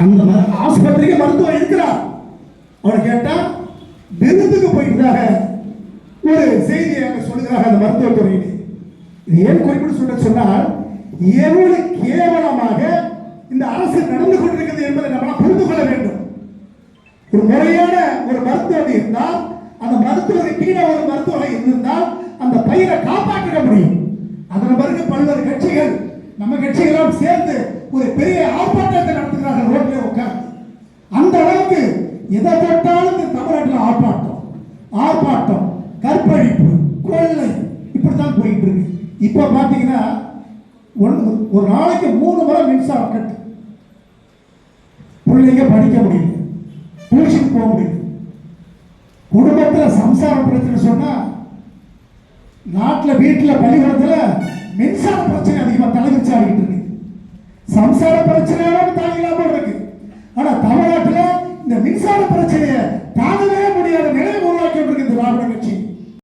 அந்த ஆஸ்பத்திரிக்கு மருத்துவம் இருக்கிறார். அவர் கேட்டா விருதுக்கு போயிட்டதாக ஒரு செய்தியை அங்க சொல்லுகிறாங்க அந்த மருத்துவத்துறையில் இது ஏன் குறிப்பிட்டு சொல்ல சொன்னால் எவ்வளவு கேவலமாக இந்த அரசு நடந்து கொண்டிருக்கிறது என்பதை நம்ம புரிந்து கொள்ள வேண்டும். ஒரு முறையான ஒரு மருத்துவம் இருந்தால் அந்த மருத்துவரை கீழே ஒரு மருத்துவரை இருந்தால் அந்த பயிரை காப்பாற்றிட முடியும். அதன் பிறகு பல்வேறு கட்சிகள் நம்ம கட்சிகளும் சேர்ந்து ஒரு பெரிய ஆர்ப்பாட்டம் அந்த எதை தொட்டாலும் இந்த தமிழ்நாட்டில் ஆர்ப்பாட்டம். ஆர்ப்பாட்டம் கற்பழிப்பு கொள்ளை இப்படித்தான் போயிட்டு இருக்கு. இப்போ பார்த்தீங்கன்னா ஒன்று ஒரு நாளைக்கு மூணு முறை மின்சாரம் கட்டு. பிள்ளைங்க படிக்க முடியல. டியூஷன் போக முடியல. குடும்பத்துல சம்சார பிரச்சனை சொன்னா நாட்டுல வீட்டுல பள்ளிக்கூடத்தில் மின்சார பிரச்சனை அதிகமா தலைவிரிச்சு இருக்கு. சம்சார பிரச்சனை para ti.